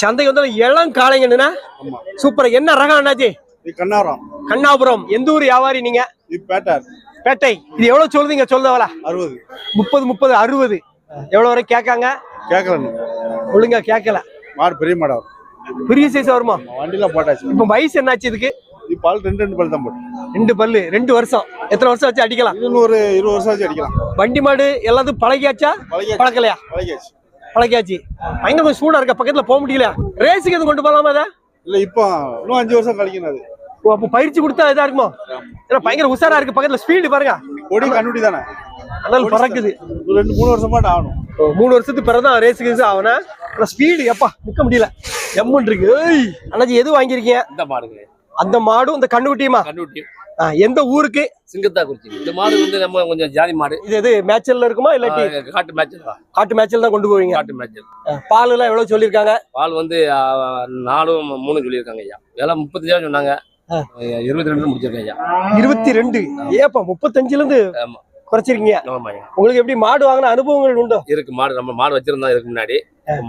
சந்தைக்கு வந்து இளம் காளைங்கண்ணா சூப்பர். என்ன ரகம் அண்ணாச்சி? இது கண்ணாரம். கண்ணாபுரம். எந்த ஊர் வியாபாரி நீங்க? பேட்டை. இது எவ்வளவு சொல்லுதீங்க? சொல்லுதவளா? அறுபது. முப்பது முப்பது அறுபது. எவ்வளவு வரை கேட்காங்க? கேட்கலன்னு ஒழுங்கா கேட்கல. மாடு பெரிய மாடா. பெரிய சைஸ் வருமா? வண்டியில போட்டாச்சு. இப்ப வயசு என்னாச்சு இதுக்கு? இது பால் ரெண்டு ரெண்டு பல் தான் போட்டு. ரெண்டு பல்லு. ரெண்டு வருஷம். எத்தனை வருஷம் வச்சு அடிக்கலாம்? ஒரு இருபது வருஷம் வச்சு அடிக்கலாம். வண்டி மாடு எல்லாத்தையும் பழகியாச்சா. பழக்கலையா? பழகியாச்சு. பழகியாச்சு. பயங்கர கொஞ்சம் சூடா இருக்க பக்கத்துல போக முடியல. ரேஸுக்கு எதுவும் கொண்டு போகலாமா அதை இல்ல இப்போ இன்னும் அஞ்சு வருஷம் கழிக்கணும் அது. ஓ, அப்போ பயிற்சி கொடுத்தா இதா இருக்குமோ? ஏன்னா பயங்கர உஷாரா இருக்கு பக்கத்துல ஸ்பீடு பாருங்க. கொடி கண்டுபிடி தானே? அதனால பறக்குது. ரெண்டு மூணு வருஷமா ஆகணும். மூணு வருஷத்துக்கு பிறகுதான் ரேஸுக்கு ரேஸ் ஆகுனா ஸ்பீடு எப்பா நிக்க முடியல. எம்மன் இருக்கு. ஏய் அண்ணாச்சி எது வாங்கியிருக்கீங்க? இந்த மாடுங்க. அந்த மாடும் இந்த கண்ணுக்குட்டியுமா? ஆ, எந்த ஊருக்கு? சிங்கத்தா குறிச்சி இந்த மாடு வந்து நம்ம கொஞ்சம் ஜாதி மாடு. இது எது மேட்சல்ல இருக்குமா இல்லாட்டி காட்டு மேட்சல் காட்டு மேட்சல் தான் கொண்டு போவீங்க? காட்டு மேட்சல் பால் எல்லாம் எவ்வளவு சொல்லியிருக்காங்க? பால் வந்து நாலும் மூணு சொல்லியிருக்காங்க ஐயா. விலை முப்பத்தஞ்சாயிரம் சொன்னாங்க. இருபத்தி ரெண்டு முடிச்சிருக்கேன் ஐயா. இருபத்தி ரெண்டு. ஏப்பா முப்பத்தஞ்சுல இருந்து ஆமா. குறைச்சிருக்கீங்க. ஆமா ஐயா உங்களுக்கு எப்படி மாடு வாங்கின அனுபவங்கள் உண்டோ? இருக்கு மாடு நம்ம மாடு வச்சிருந்தோம் இதுக்கு முன்னாடி.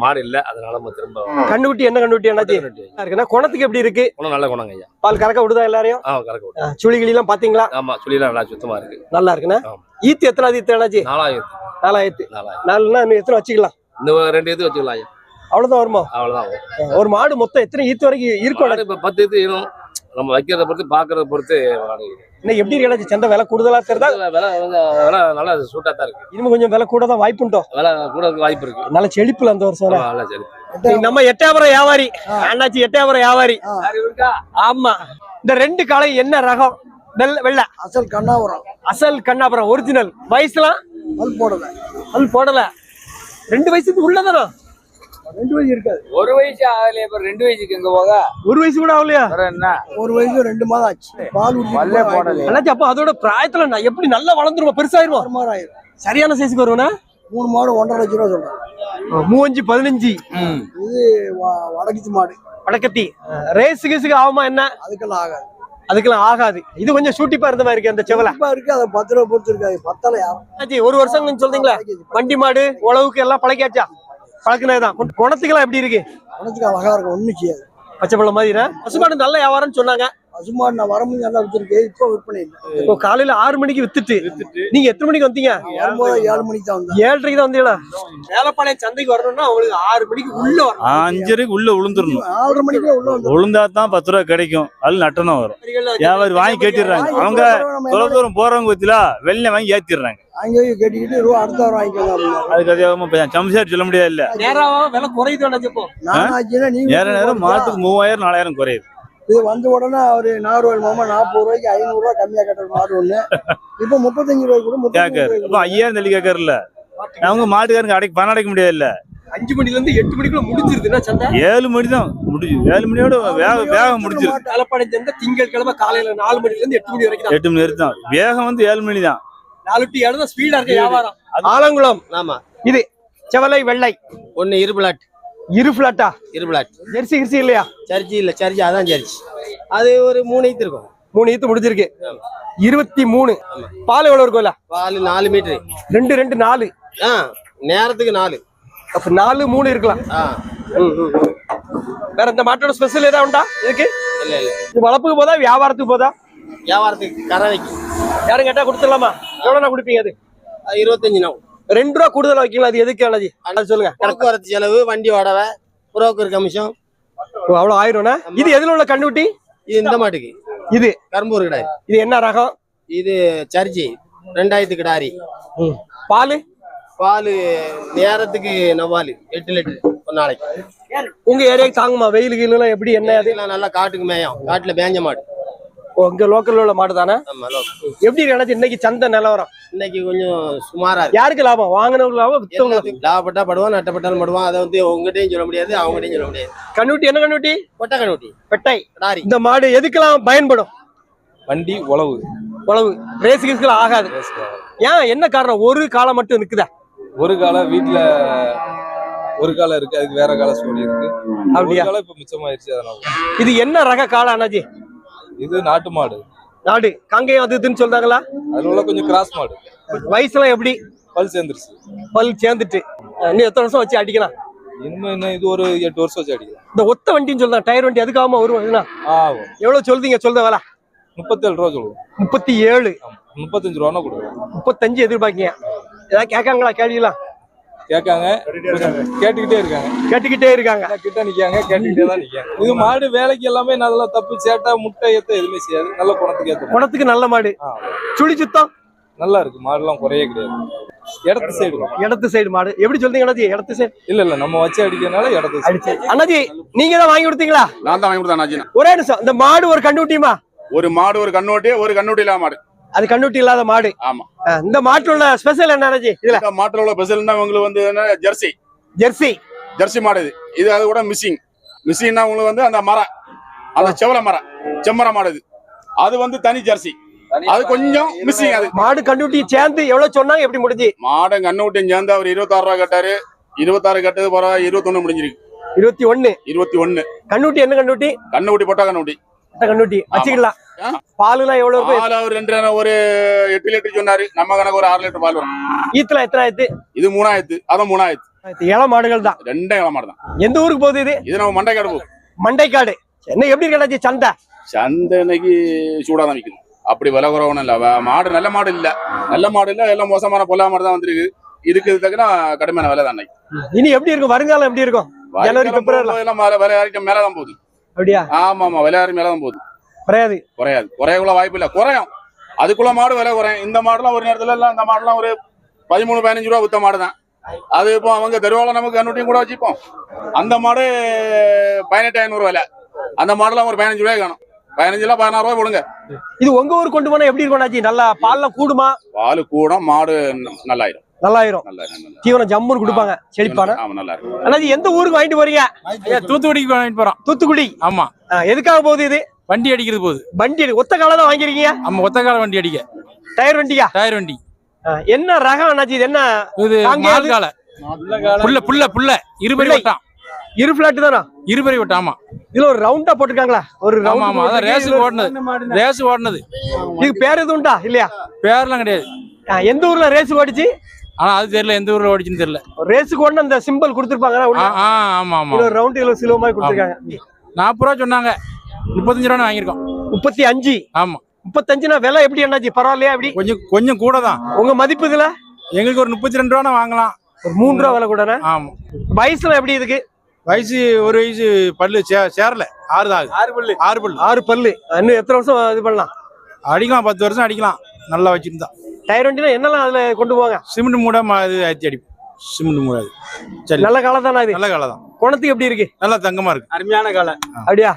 மாடு இல்ல அதனால நம்ம திரும்ப கண்ணுக்குட்டி என்ன கண்ணுக்குட்டி அண்ணாச்சி? கண்டுபிடி. இருக்குன்னா குணத்துக்கு எப்படி இருக்கு? குணம் நல்ல குணங்க ஐயா. பால் கறக்க விடுதா எல்லாரையும்? ஆ கறக்க விட்டு ஆ, சுழிகிளி எல்லாம் பாத்தீங்களா? ஆமா சொல்லிடலாம் நல்லா சுத்தமா இருக்கு. நல்லா இருக்குண்ணா. ஆமா. ஈத்து எத்தனாவது ஈத்து அண்ணாச்சி? நாலாயிரத்து. நாலாயிரத்து. நாலாயிரம் நாலுன்னா இன்னும் எத்தனை வச்சுக்கலாம்? இந்த ரெண்டு இது வச்சுக்கலாம் ஐயா. அவ்வளவுதான் வருமா? அவ்வளவுதான் வரும். ஒரு மாடு மொத்தம் எத்தனை ஈத்து வரைக்கும் இருக்கும்? இப்ப பத்து இது நம்ம வைக்கிறத பொறுத்து பாக்குறத பொறுத்து இன்னைக்கு எப்படி அண்ணாச்சி சந்தை விலை கூடுதலா தெரியுதா விலை விலை நல்லா சூட்டா தான் இருக்கு. இனிமே கொஞ்சம் விலை கூட தான் வாய்ப்புண்டோ விலை கூட இருக்க வாய்ப்பு இருக்கு. நல்ல செழிப்புல அந்த வருஷம் ஆமா, நல்லா இன்னைக்கு நம்ம எட்டாபுரம் வியாபாரி. அண்ணாச்சி எட்டாபுரம் வியாபாரி. ஆமா. இந்த ரெண்டு காலை என்ன ரகம்? வெள்ள வெள்ளை. அசல் கண்ணாபுரம். அசல் கண்ணாபுரம் ஒரிஜினல் வயசுலாம்? பல் போடல. அது போடல. ரெண்டு வயசுக்கு உள்ளதானா ரெண்டு வயசு இருக்காது. ஒரு வயசு ஆகலையே இப்ப ரெண்டு வயசுக்கு எங்க போக? ஒரு வயசு கூட ஆகலையா? என்ன? ஒரு வயசு ரெண்டு மாதம் ஆச்சு. பால் பல்லே போடலையே. அண்ணாச்சி அப்ப அதோட பிராயத்துல நான் எப்படி நல்லா வளர்ந்துருமா பெருசாயிருமா மாதிரி ஆயிரும். சரியான சைஸுக்கு வருவேனா? மூணு மாடு ஒன்றரை லட்ச ரூபா சொல்றேன். மூவஞ்சு பதினஞ்சு. இது வ- வடக்கிச்சு மாடு. வடக்கத்தி. ரேஸு கீஸுக்கு ஆகுமா என்ன? அதுக்கெல்லாம் ஆகாது. அதுக்கெல்லாம் ஆகாது. இது கொஞ்சம் சூட்டிப்பா இருந்த மாதிரி இருக்கு அந்த செவலை. இருக்கு அதை பத்து ரூபா பொறுத்து இருக்காது பத்தல ஒரு வருஷம் சொல்றீங்களா? வண்டி மாடு உழவுக்கு எல்லாம் பழக்கியாச்சா பழக்கினதுதான் கு- குணத்துக்கெல்லாம் எப்படி இருக்கு? உனக்கு அழகா இருக்கும் செய்யாது. பச்சை பழம் மாதிரி பசுமாடு நல்ல வியாபாரம்னு சொன்னாங்க. பசுமாடு நான் வரும்போது நல்லா வச்சிருக்கேன். இப்போ விற்பனை இல்லை. இப்போ காலையில ஆறு மணிக்கு வித்துட்டு நீங்க எத்தனை மணிக்கு வந்தீங்க? வரும்போது ஏழு மணிக்கு தான் வந்தேன். ஏழரைக்கு தான் வந்தீங்களா? வேலைப்பாளையம் சந்தைக்கு வரணும்னா அவங்களுக்கு ஆறு மணிக்கு உள்ள வரணும். அஞ்சரைக்கு உள்ள விழுந்துடணும் ஆறரை மணிக்கு உள்ள வந்து விழுந்தா தான் பத்து ரூபா கிடைக்கும். அது நட்டணும் வரும். வியாபாரி வாங்கி கேட்டிடுறாங்க. அவங்க தொலை தூரம் போறவங்க பத்திலா வெளில வாங்கி ஏத்திடுறாங்க. அங்கே போய் கேட்டுக்கிட்டு ரூபா அடுத்த வாரம் வாங்கிக்கோங்க அப்படின்னாரு. அதுக்கு அதிகமா சம்சாரி சொல்ல முடியாது இல்ல நேரம் விலை குறையுது அண்ணாச்சி இப்போ. நான் ஆச்சுன்னா நீங்க நேர நேரம் மாட்டுக்கு மூவாயிரம் நாலாயிரம் குறையுது. இது வந்த உடனே அவரு நாகர்கோவில் மாமா நாற்பது ரூபாய்க்கு ஐநூறு ரூபாய் கம்மியா கட்டுற மாடு ஒண்ணு. இப்ப முப்பத்தஞ்சு ரூபாய் கூட முப்பத்தஞ்சு கேட்காரு. ரூபாய் ஐயாயிரம் தள்ளி கேட்கறல அவங்க மாட்டுக்காரங்க அடைக்க பணம் அடைக்க முடியாது இல்ல அஞ்சு மணில இருந்து எட்டு மணிக்குள்ள முடிஞ்சிருதுன்னா சந்தை ஏழு மணி தான். முடிஞ்சு ஏழு மணியோட வேக வேகம் முடிஞ்சிருது. வேலைப்பாளையம் சந்தை திங்கட்கிழமை காலையில நாலு மணில இருந்து எட்டு மணி வரைக்கும் தான். எட்டு மணி வரைக்கும் தான். வேகம் வந்து ஏழு மணி தான். நாலு டு ஏழு தான் ஸ்பீடா இருக்கு வியாபாரம். ஆலங்குளம் ஆமா. இது செவலை வெள்ளை. ஒன்னு இருபிளாட் இரு பிளாட்டா இருபிளாட் ஜெர்சி கிர்சி இல்லையா? சர்ச்சி இல்ல சர்ச்சி அதான் சர்ச்சி அது ஒரு மூணு ஈத்து இருக்கும். மூணு ஈத்து முடிஞ்சிருக்கு. இருபத்தி மூணு. பால் எவ்வளவு இருக்கும்ல பால் நாலு மீட்டரு. ரெண்டு ரெண்டு நாலு. ஆ நேரத்துக்கு நாலு. அப்ப நாலு மூணு இருக்கலாம். வேற இந்த மாட்டோட ஸ்பெஷல் ஏதாவது உண்டா? இதுக்கு? இல்ல இல்ல. இது வளர்ப்புக்கு போதா வியாபாரத்துக்கு போதா? வியாபாரத்துக்கு கறவைக்கு. யாரும் கேட்டா கொடுத்துடலாமா? எவ்வளவு கொடுப்பீங்க அது? இருபத்தஞ்சு நாள் ரெண்டு ரூபா கூடுதலா வைக்கலாம் அது எதுக்கு அண்ணாஜி? அது சொல்லுங்க. போக்குவரத்து செலவு வண்டி வாடகை புரோக்கர் கமிஷன் ஓ, அவ்வளவு ஆயிரும்னா இது எதுல உள்ள கண்ணுட்டி இது இந்த மாட்டுக்கு. இது. கரும்பூர் கிடாரி இது என்ன ரகம்? இது சர்ச்சி ரெண்டாயிரத்து கிடாரி பால்? பால் நேரத்துக்கு நவாலு எட்டு லிட்டரு ஒரு நாளைக்கு. உங்க ஏரியாக்கு தாங்குமா? வெயில் கீழ் எல்லாம் எப்படி? என்ன அது? இதெல்லாம் நல்லா காட்டுக்கு மேயம். காட்டுல பேஞ்ச மாடு. ஓ, இங்க லோக்கல்ல உள்ள மாடு தானே. எப்படி நினைச்சு இன்னைக்கு சந்தை நிலவரம்? இன்னைக்கு கொஞ்சம் சுமாரா இருக்கு. யாருக்கு லாபம்? வாங்கினவங்க லாபம் வித்தவங்க லாபப்பட்டா படுவான் நட்டப்பட்டாலும் படுவான். அதை வந்து உங்ககிட்டயும் சொல்ல முடியாது அவங்ககிட்டயும் சொல்ல முடியாது. கண்ணுட்டி என்ன கண்ணுட்டி? கொட்டை கணுட்டி பெட்டை. இந்த மாடு எதுக்கெல்லாம் பயன்படும்? வண்டி உழவு. உழவு. ரேஸ் கீஸ்க்கெல்லாம் ஆகாது. ஏன்? என்ன காரணம்? ஒரு காலம் மட்டும் நிக்குதா ஒரு காலம் வீட்டுல ஒரு காலம் இருக்கு அதுக்கு வேற காலம் சோழி இருக்கு. அப்படியா? இப்ப மிச்சமாயிருச்சு அதனால. இது என்ன ரக காலம் அண்ணாஜி இது நாட்டு மாடு. நாடு. காங்கேயம் அது இதுன்னு சொல்றாங்களா? அதுல உள்ள கொஞ்சம் கிராஸ் மாடு. வயசுலாம் எப்படி? பல் சேர்ந்துருச்சு. பல் சேர்ந்துட்டு. இன்னும் எத்தனை வருஷம் வச்சு அடிக்கலாம்? இன்னும் இது ஒரு எட்டு வருஷம் வச்சு அடிக்கலாம். இந்த ஒத்த வண்டின்னு சொல்லுதான் டயர் வண்டி அதுக்காம வரும் இதுனா? ஆகும் எவ்வளவு சொல்றீங்க? சொல்லுங்க வேலை. முப்பத்தேழு ரூபா சொல்லுவோம். முப்பத்தி ஏழு. முப்பத்தஞ்சு ரூபானா கொடுக்குறோம் முப்பத்தஞ்சு எதிர்பார்க்கீங்க. ஏதாவது கேட்காங்களா கேள்விலாம் கேட்காங்க. கேட்டுக்கிட்டே இருக்காங்க. கேட்டுக்கிட்டே இருக்காங்க. கிட்ட நிக்காங்க கேட்டுக்கிட்டே தான் நிக்காங்க இது மாடு வேலைக்கு எல்லாமே நல்லா தப்பு சேட்டை முட்டை ஏத்த எதுவுமே செய்யாது. நல்ல குணத்துக்கு ஏத்த குணத்துக்கு நல்ல மாடு. சுழி சுத்தம். நல்லா இருக்கு. மாடுலாம் குறையே கிடையாது. இடத்து சைடு. இடத்து சைடு மாடு. எப்படி சொல்றீங்க அண்ணாஜி இடத்து சைடு. இல்ல இல்ல. நம்ம வச்சு அடிக்கிறதுனால இடத்து. அடிச்சு. அண்ணாஜி நீங்க தான் வாங்கி கொடுத்தீங்களா? நான் தான் வாங்கி கொடுத்தேன் அண்ணாச்சி. ஒரே நிமிஷம். இந்த மாடு ஒரு கண்டுட்டியுமா ஒரு மாடு ஒரு கண்ணோட்டி ஒரு கண்ணோட்டி இல்லாம மாடு. அது கண்டுட்டி இல்லாத மாடு. ஆமா. இந்த மாட்டுல உள்ள ஸ்பெஷல் என்ன இதுல. இந்த மாட்டுல உள்ள பெசல்னா உங்களுக்கு வந்து என்ன ஜெர்சி ஜெர்சி ஜெர்சி மாடு இது. இது அது கூட மிஸ்ஸிங் மிஸ்ஸிங்னா உங்களுக்கு வந்து அந்த மரம் அந்த செவல மரம் செம்மரம் மாடு இது. அது வந்து தனி ஜெர்சி அது கொஞ்சம் மிஸ்ஸிங் அது. மாடு கண்டுட்டி சேர்ந்து எவ்வளவு சொன்னாங்க எப்படி முடிஞ்சு? மாடு கண்ணோட்டியும் சேர்ந்து அவர் இருபத்தாறு ரூபா கட்டாரு. இருபத்தாறு கட்டது பரவாயில்ல இருபத்தொன்னு முடிஞ்சிருக்கு. இருபத்தி ஒண்ணு இருபத்தி ஒண்ணு கண்ணுட்டி என்ன கண்ணுட்டி? கண்ணுக்குட்டி பொட்டா கண்ணுக்குட்டி கண்ணுட்டி. வச்சுக்கலாம். ஆ. பால் எல்லாம் எவ்வளவு இருக்கும் பால் அவர் ரெண்டு ஒரு எட்டு லிட்டர் சொன்னாரு. நம்ம கணக்கு ஒரு ஆறு லிட்டர் பால் வரும். ஈத்துல எத்தனை ஆயிரத்து? இது மூணாயிரத்து அதான் மூணாயிரத்து. இள மாடுகள் தான். ரெண்டே இள மாடு தான். எந்த ஊருக்கு போகுது இது? இது நம்ம மண்டை கிடப்பு மண்டைக்காடு. என்ன எப்படி இருக்கடாச்சு சந்தை? சந்தனைக்கு சூடா தான் அப்படி விலை குறவனும் இல்ல. மாடு நல்ல மாடு இல்ல. நல்ல மாடு இல்ல எல்லாம் மோசமான பொல்லா மாடு தான் வந்திருக்கு. இதுக்கு தக்கன கடுமையான விலை தான் இன்னைக்கு. இனி எப்படி இருக்கும்? வருங்காலம் எப்படி இருக்கும்? ஜனவரி, வயக்காலம் பிப்ரவரில. எல்லாம் மேல விலை ஏறிட்டு மேல தான் போகுது. அப்படியா? ஆமா ஆமா விலை ஏறி மேல தான் போகுது. குறையாது. குறையாது. குறையக்குள்ள வாய்ப்பு இல்ல. குறையும். அதுக்குள்ள மாடு விலை குறையும். இந்த மாடுலாம் ஒரு நேரத்துல எல்லாம் இந்த மாடுலாம் ஒரு பதிமூணு பதினஞ்சு ரூபா வித்த மாடு தான். அது இப்போ அவங்க தெருவால நமக்கு கண்ணுட்டியும் கூட வச்சுப்போம். அந்த மாடு பதினெட்டு ஐநூறு விலை. அந்த மாடுலாம் ஒரு பதினஞ்சு ரூபாய் காணும் பதினஞ்சுல பதினாறு ரூபாய் போடுங்க இது உங்க ஊருக்கு கொண்டு போனா எப்படி இருக்கும் நல்லா பால்லாம் கூடுமா? பால் கூடம். மாடு நல்லாயிரும். நல்லாயிரும். நல்லாயிரும் நல்லா தீவனம் ஜம்முன்னு கொடுப்பாங்க. செழிப்பான. ஆமா நல்லா இருக்கும் எந்த ஊருக்கு வாங்கிட்டு போறீங்க? தூத்துக்குடிக்கு வாங்கிட்டு போறோம். தூத்துக்குடி. ஆமா. எதுக்காக போகுது இது? வண்டி அடிக்கிறது போகுது. வண்டி ஒத்த காலம் தான் வாங்கிருக்கீங்க ஆமா ஒத்த கால வண்டி அடிக்க. டயர் வண்டியா டயர் வண்டி. என்ன ரகம் அண்ணாச்சி இது என்ன இது? மால் கால. புள்ள புள்ள புள்ள புள்ளை. வட்டம். இரு பிளாட் தானா? இருபரி வட்டம் ஆமா. இதுல ஒரு ரவுண்டா போட்டிருக்காங்களா? ஒரு ரவுண்ட் ஆமா அதான் ரேஸ் ஓடுனது ரேஸ் ஓடுனது இதுக்கு பேர் எதுவும் உண்டா? இல்லையா? பேர்லாம் கிடையாது. எந்த ஊர்ல ரேஸ் ஓடிச்சு? ஆனா அது தெரியல. எந்த ஊர்ல ஓடிச்சுன்னு தெரியல. ரேஸுக்கு ஒண்ணு அந்த சிம்பிள் கொடுத்துருப்பாங்க ஆமா ஆமா. இதுல ரவுண்ட் இதுல சிலுவ மாதிரி கொடுத்துருக்காங்க. நாற்பது ரூபா சொன்னாங்க. முப்பத்தஞ்சு ரூபா வாங்கியிருக்கோம். முப்பத்தி அஞ்சு? ஆமா. முப்பத்தஞ்சுனா விலை எப்படி என்னாச்சு பரவாயில்லையா எப்படி? கொஞ்சம் கொஞ்சம் கூட தான் உங்க மதிப்பு இதுல எங்களுக்கு ஒரு முப்பத்தி ரெண்டு ரூபா வாங்கலாம். ஒரு மூணு ரூபா விலை கூட ஆமா. வயசுல எப்படி இதுக்கு? வயசு ஒரு வயசு பல்லு சேரல. ஆறு தான். ஆறு பல்லு. ஆறு பல்லு. ஆறு பல்லு. இன்னும் எத்தனை வருஷம் இது பண்ணலாம்? அடிக்கலாம் பத்து வருஷம் அடிக்கலாம். நல்லா வச்சிருந்தா டயர் வண்டினா என்னெல்லாம் அதுல கொண்டு போவாங்க? சிமெண்ட் மூட ம- இது ஏற்றி அடிப்போம். சிமெண்ட் மூட அது சரி. நல்ல காலம் தானே இது? நல்ல காலை தான் குணத்துக்கு எப்படி இருக்கு? நல்லா தங்கமா இருக்கு. அருமையான காலம். அப்படியா?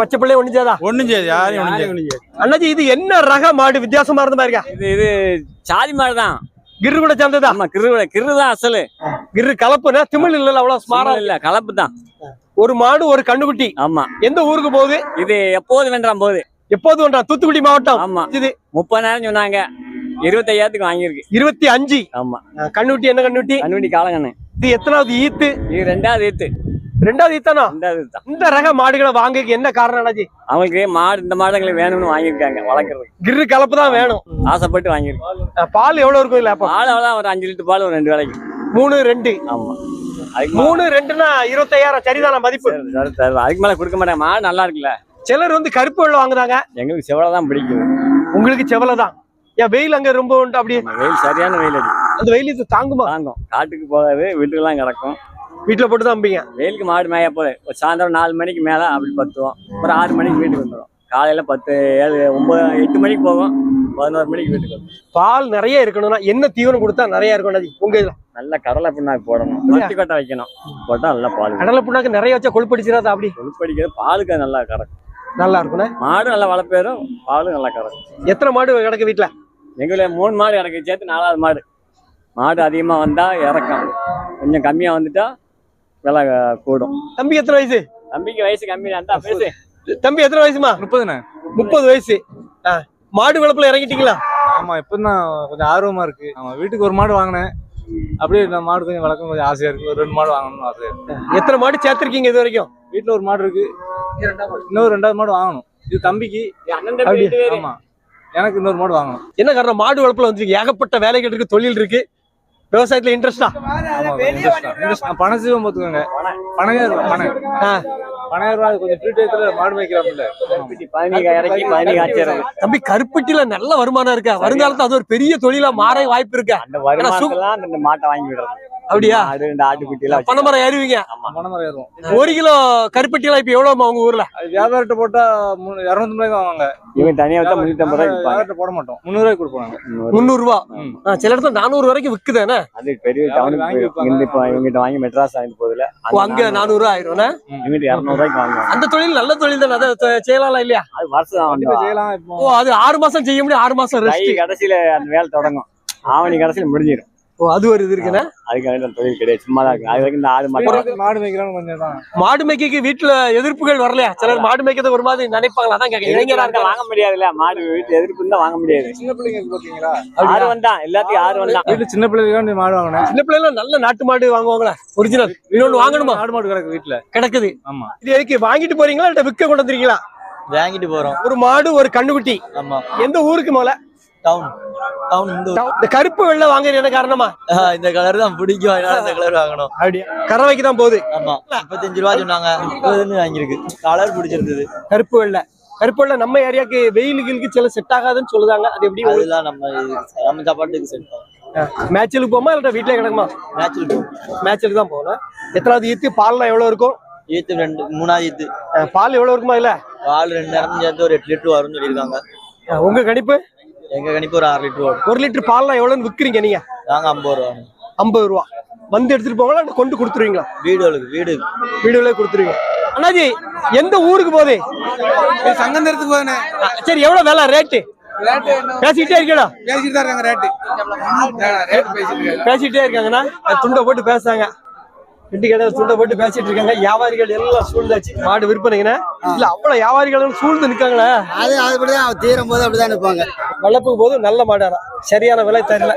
பச்சை பிள்ளை ஒண்ணும் யாரையும் ஒண்ணும் செய்யாது. அண்ணாச்சி இது என்ன ரக மாடு? வித்தியாசமா இருந்த மாதிரி இருக்கா இது இது சாதி மாடு தான் கிரு கூட சேர்ந்ததா? ஆமா கிரு கிரு தான் அசலு. கிரு கலப்புனா திமிழ் இல்ல அவ்வளவு ஸ்மாரா இல்ல கலப்பு தான் ஒரு மாடு ஒரு கண்ணுக்குட்டி. ஆமா. எந்த ஊருக்கு போகுது? இது எப்போது வேண்டாம் போகுது? எப்போது தூத்துக்குடி மாவட்டம். ஆமா. இது? முப்பதாயிரம் சொன்னாங்க. இருபத்தையாயிரத்துக்கு வாங்கியிருக்கு. இருபத்தி அஞ்சு. ஆமா. கண்ணுட்டி என்ன கண்ணுட்டி கண்ணுடி காலங்கண்ணு இது எத்தனாவது ஈத்து? இது ரெண்டாவது ஈத்து. ரெண்டாவது ஈத்தானா ரெண்டாவது ஈத்து தான் இந்த ரக மாடுகளை வாங்க என்ன காரணம் அண்ணாச்சி? அவங்களுக்கு மாடு இந்த மாடுங்களுக்கு வேணும்னு வாங்கியிருக்காங்க வளர்க்குறதுக்கு. கிரு கலப்பு தான் வேணும். ஆசைப்பட்டு வாங்கியிருக்கு. அஹ் பால் எவ்வளவு இருக்கும் இல்ல அப்போ? பால் அவ்வளோ ஒரு அஞ்சு லிட்டர் பால் ஒரு ரெண்டு வேலைக்கு. மூணு ரெண்டு. ஆமா. மூணு ரெண்டுனா இருபத்தையாயிரம் சரிதான மதிப்பு? அதுக்கு மேல கொடுக்க மாட்டாங்க. மாடு நல்லா இருக்குல்ல. சிலர் வந்து கருப்பு வெள்ளம் வாங்குறாங்க எங்களுக்கு செவலை தான் பிடிக்குது உங்களுக்கு செவலை தான். ஏன் வெயில் அங்க ரொம்ப உண்டு அப்படி இந்த வெயில் சரியான வெயில் அடி அந்த வெயில் இது தாங்குமா? தாங்கும். காட்டுக்கு போகாது வீட்டுக்கெல்லாம் கிடக்கும். வீட்டுல போட்டு தான் அம்பிங்க. வெயிலுக்கு மாடு மேய போகுது. ஒரு சாயந்தரம் நாலு மணிக்கு மேலே அப்படி பத்துவோம். ஒரு ஆறு மணிக்கு வீட்டுக்கு வந்துடும் காலையில் பத்து ஏழு ஒம்பது எட்டு மணிக்கு போகும் பதினோரு மணிக்கு வீட்டுக்கு வரும் பால் நிறைய இருக்கணும்னா என்ன தீவனம் கொடுத்தா நிறைய இருக்கும் அண்ணாச்சி? உங்க இதுல? நல்ல கடலை பிண்ணாக்கு போடணும். கொட்டி கொட்டை வைக்கணும். போட்டால் நல்லா பால். கடலை புண்ணாக்கு நிறைய வச்சா கொழுப்படிச்சிடாதா அப்படி? கொழுப்படிக்கிறது பாலுக்கு நல்லா கறக்கும். நல்லா இருக்கும்ண்ணே. மாடு நல்லா வளர்ப்பேரும் பாலும் நல்லா கறக்கும். எத்தனை மாடு கிடக்கு வீட்டுல எங்களை மூணு மாடு எனக்கு சேர்த்து நாலாவது மாடு. மாடு அதிகமாக வந்தால் இறக்கும். கொஞ்சம் கம்மியாக வந்துட்டா விலை கூடும். தம்பி எத்தனை வயசு? தம்பிக்கு வயசு கம்மி தான் பேசு. தம்பி எத்தனை வயசுமா? முப்பதுண்ணே. முப்பது வயசு. ஆ, மாடு வளர்ப்புல இறங்கிட்டீங்களா? ஆமா இப்பதான் கொஞ்சம் ஆர்வமா இருக்கு. ஆமா வீட்டுக்கு ஒரு மாடு வாங்கினேன். அப்படியே இந்த மாடு கொஞ்சம் வளர்க்கணும் கொஞ்சம் ஆசையா இருக்கு. ஒரு ரெண்டு மாடு வாங்கணும்னு ஆசையா இருக்கு. எத்தனை மாடு சேர்த்திருக்கீங்க இது வரைக்கும்? வீட்டுல ஒரு மாடு இருக்கு. இன்னொரு ரெண்டாவது மாடு வாங்கணும். இது தம்பிக்கு. ஆமா. எனக்கு இன்னொரு மாடு வாங்கணும். என்ன காரணம்? மாடு வளர்ப்புல வந்து ஏகப்பட்ட வேலைகள் இருக்கு தொழில் இருக்கு. விவசாயத்துல இன்ட்ரெஸ்டா ஆமா interest தான். interest தான். பண சீவம் பார்த்துக்கோங்க. பனையார் பனை பனையார் ரூபா கொஞ்சம் ஃப்ரீ டயத்துல மாடு தம்பி கருப்பட்டில நல்ல வருமானம் இருக்கா? வருங்காலத்துல அது ஒரு பெரிய தொழிலா மாற வாய்ப்பு இருக்கா? மாட்டை வாங்கி விடுறது. அப்படியா? அது இந்த ஆட்டுக்குட்டி எல்லாம் பனைமரம் ஏறுவீங்க? பணமரம் ஏறும் ஒரு கிலோ கருப்பட்டிலாம் இப்ப எவ்வளவுமா உங்க ஊர்ல? வியாபாரத்தை போட்டா இரநூத்தி ரூபாய்க்கு வாங்குவாங்க. இவங்க தனியா வித்தா முன்னூத்தி ஐம்பது வியாபாரத்தை போட மாட்டோம். முந்நூறு ரூபாய்க்கு கொடுப்பாங்க. முந்நூறு. ரூபா சில இடத்துல நானூறு வரைக்கும் விக்குதானே? அது பெரிய டவுனுக்கு வாங்கி இப்போ இவங்கிட்ட வாங்கி மெட்ராஸ் வாங்கிட்டு போகுதுல ஓ, அங்க நானூறு. ரூபா ஆயிரும் இவங்கிட்ட இரநூறு ரூபாய்க்கு வாங்குவாங்க. அந்த தொழில் நல்ல தொழில் தானே? அதை செய்யலாம் இல்லையா? அது வருஷம் செய்யலாம் இப்போ. ஓ அது ஆறு மாசம் செய்ய முடியும் ஆறு மாசம் கடைசியில அந்த வேலை தொடங்கும். ஆவணி கடைசியில முடிஞ்சிடும் ஓ அது ஒரு இது இருக்குண்ணே அதுக்காக தொழில் கிடையாது. சும்மா தான் இருக்கு. அது வரைக்கும் இந்த ஆடு டயத்துல மாடு மேய்க்கிறாங்க கொஞ்சம் தான். மாடு மேய்க்கு வீட்டுல எதிர்ப்புகள் வரலையா? சிலர் மாடு மேய்க்கிறது ஒரு மாதிரி நினைப்பாங்களா? அதான் கேட்க இளைஞரா இருக்க வாங்க முடியாதுல்ல. மாடு வீட்டு எதிர்ப்பு இருந்தா வாங்க முடியாது. சின்ன பிள்ளைங்க பாத்தீங்களா? ஆறு வந்தான். எல்லாத்தையும் ஆறு வந்தான். வீட்டுல சின்ன பிள்ளைங்க மாடு வாங்கினேன். சின்ன பிள்ளைல நல்ல நாட்டு மாடு வாங்குவாங்களா? ஒரிஜினல் இன்னொன்னு வாங்கணுமா? ஆடு மாடு கிடக்கு வீட்டுல. கிடக்குது. ஆமா. இது எதுக்கு? வாங்கிட்டு போறீங்களா? இல்ல விற்க கொண்டு வந்துறீங்களா வாங்கிட்டு போறோம். ஒரு மாடு ஒரு கண்ணுக்குட்டி. ஆமா. எந்த ஊருக்கு மேல டவுன் டவுன் இந்த இந்த கருப்பு வெள்ளை வாங்குறது என்ன காரணமா? இந்த கலர் தான் பிடிக்கும். அதனால இந்த கலர் வாங்கணும். அப்படியா? கறவைக்கு தான் போகுது. ஆமா. முப்பத்தஞ்சு ரூபா சொன்னாங்க. முப்பதுன்னு வாங்கியிருக்கு. கலர் பிடிச்சிருந்தது. கருப்பு வெள்ளை. கருப்பு வெள்ளை நம்ம ஏரியாக்கு வெயிலுக்கு சில செட் ஆகாதுன்னு சொல்லுதாங்க. அது எப்படி அதெல்லாம் நம்ம நம்ம சாப்பாட்டுக்கு செட் ஆகும். மேட்சுக்கு போமா இல்ல வீட்லயே கிடக்குமா? நேச்சுரல் மேட்சுக்கு தான் போகணும். எத்தனாவது ஈத்து பால்லாம் எவ்வளவு இருக்கும்? ஈத்து ரெண்டு மூணாவது ஈத்து. பால் எவ்வளவு இருக்குமா இல்ல? பால் ரெண்டு நேரம் சேர்ந்து ஒரு எட்டு லிட்டர் வரும்னு சொல்லியிருக்காங்க. உங்க கணிப்பு? எங்க கணிப்பு ஒரு ஆறு லிட்டர் வரும் ஒரு லிட்டர் பால்லாம் எவ்வளவுன்னு விக்கிறீங்க நீங்க? நாங்க ஐம்பது ரூபா. ஐம்பது ரூபா. வந்து எடுத்துட்டு போவாங்களா இல்ல கொண்டு கொடுத்துருவீங்களா? வீடுகளுக்கு வீடு. வீடுகளே கொடுத்துருவீங்க. அண்ணாஜி எந்த ஊருக்கு போகுது? சங்கந்தரத்துக்கு அஹ் சரி எவ்வளவு வேலை? ரேட்டு பேசிக்கிட்டே இருக்கடா பேசிட்டு தான் இருக்காங்க ரேட்டு ரேட் பேசிட்டு இருக்காங்க பேசிட்டே இருக்காங்கண்ணா. அது துண்டை போட்டு பேசுறாங்க. ரெண்டு கடை துண்டை போட்டு பேசிட்டு இருக்காங்க. வியாபாரிகள் எல்லாம் சூழ்ந்தாச்சு. மாடு விற்பனைங்கண்ணா இல்ல அவ்வளவு வியாபாரிகள் சூழ்ந்து நிக்காங்களே? அது அதுபடிதான் தீரும் போது அப்படிதான் நிற்பாங்க வளர்ப்புக்கு போது நல்ல மாடாரா சரியான விலை தெரியல